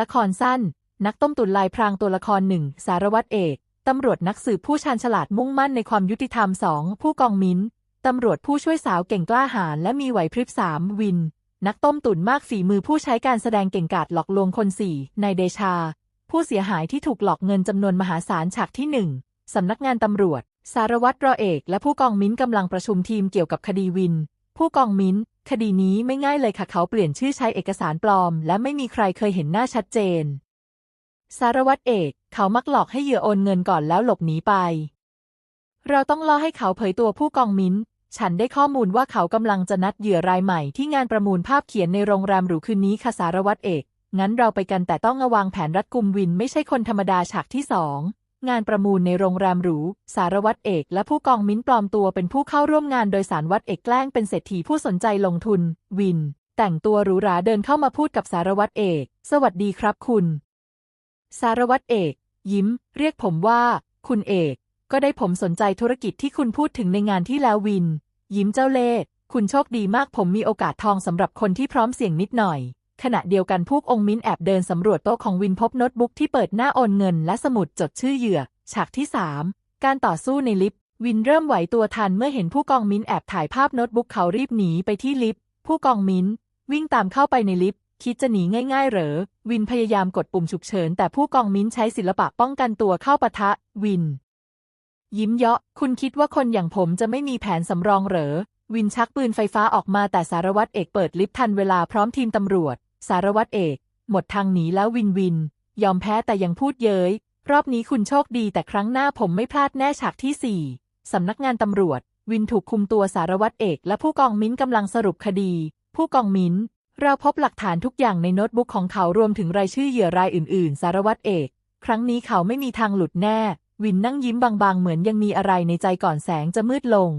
ละครสั้น นักต้มตุ๋นลายพรางตัวละครหนึ่งสารวัตรเอก ตำรวจนักสืบผู้ชาญฉลาดมุ่งมั่นในความยุติธรรมสองผู้กองมิ้น ตำรวจผู้ช่วยสาวเก่งกล้าหาญและมีไหวพริบสามวิน นักต้มตุ๋นมากฝีมือผู้ใช้การแสดงเก่งกาจหลอกลวงคนสี่นายเดชา ผู้เสียหายที่ถูกหลอกเงินจำนวนมหาศาลฉากที่หนึ่งสำนักงานตำรวจ สารวัตรรอเอก และผู้กองมิ้นกำลังประชุมทีมเกี่ยวกับคดีวิน ผู้กองมิ้น คดีนี้ไม่ง่ายเลยค่ะเขาเปลี่ยนชื่อใช้เอกสารปลอม และไม่มีใครเคยเห็นหน้าชัดเจน สารวัตรเอก เขามักหลอกให้เหยื่อโอนเงินก่อนแล้วหลบหนีไป เราต้องล่อให้เขาเผยตัวผู้กองมิ้น ฉันได้ข้อมูลว่าเขากำลังจะนัดเหยื่อรายใหม่ที่งานประมูลภาพเขียนในโรงแรมหรูคืนนี้ค่ะสารวัตรเอก งั้นเราไปกันแต่ต้องระวังแผนรัดกุมวินไม่ใช่คนธรรมดาฉากที่สอง งานประมูลในโรงแรมหรู สารวัตรเอกและผู้กองมิ้นปลอมตัวเป็นผู้เข้าร่วมงานโดยสารวัตรเอกแกล้งเป็นเศรษฐีผู้สนใจลงทุน วิน แต่งตัวหรูหราเดินเข้ามาพูดกับสารวัตรเอก สวัสดีครับคุณ สารวัตรเอก ยิ้ม เรียกผมว่า คุณเอก ก็ได้ผมสนใจธุรกิจที่คุณพูดถึงในงานที่แล้ววิน ยิ้มเจ้าเล่ห์คุณโชคดีมากผมมีโอกาสทองสำหรับคนที่พร้อมเสี่ยงนิดหน่อย ขณะเดียวกันผู้องค์มิ้นแอบเดินสำรวจโต๊ะของวินพบโน้ตบุ๊กที่เปิดหน้าโอนเงินและสมุดจดชื่อเหยื่อ ฉากที่ 3 การต่อสู้ในลิฟต์ วินเริ่มไหวตัวทันเมื่อเห็นผู้กองมิ้นแอบถ่ายภาพโน้ตบุ๊กเขารีบหนีไปที่ลิฟต์ ผู้กองมิ้นวิ่งตามเข้าไปในลิฟต์ คิดจะหนีง่าย ๆ เหรอ วินพยายามกดปุ่มฉุกเฉิน แต่ผู้กองมิ้นใช้ศิลปะป้องกันตัวเข้าปะทะ วิน ยิ้มเยาะ คุณคิดว่าคนอย่างผมจะไม่มีแผนสำรองเหรอ วินชักปืนไฟฟ้าออกมาแต่สารวัตรเอกเปิดลิฟต์ทันเวลาพร้อมทีมตำรวจ สารวัตรเอก หมดทางหนีแล้ววินวิน ยอมแพ้แต่ยังพูดเย้ย รอบนี้คุณโชคดีแต่ครั้งหน้าผมไม่พลาดแน่ฉากที่สี่สำนักงานตำรวจ วินถูกคุมตัวสารวัตรเอก และผู้กองมิ้นกำลังสรุปคดี ผู้กองมิ้น เราพบหลักฐานทุกอย่างในโน้ตบุ๊กของเขารวมถึงรายชื่อเหยื่อรายอื่น ๆ สารวัตรเอก ครั้งนี้เขาไม่มีทางหลุดแน่ วินนั่งยิ้มบางๆ เหมือนยังมีอะไรในใจก่อนแสงจะมืดลง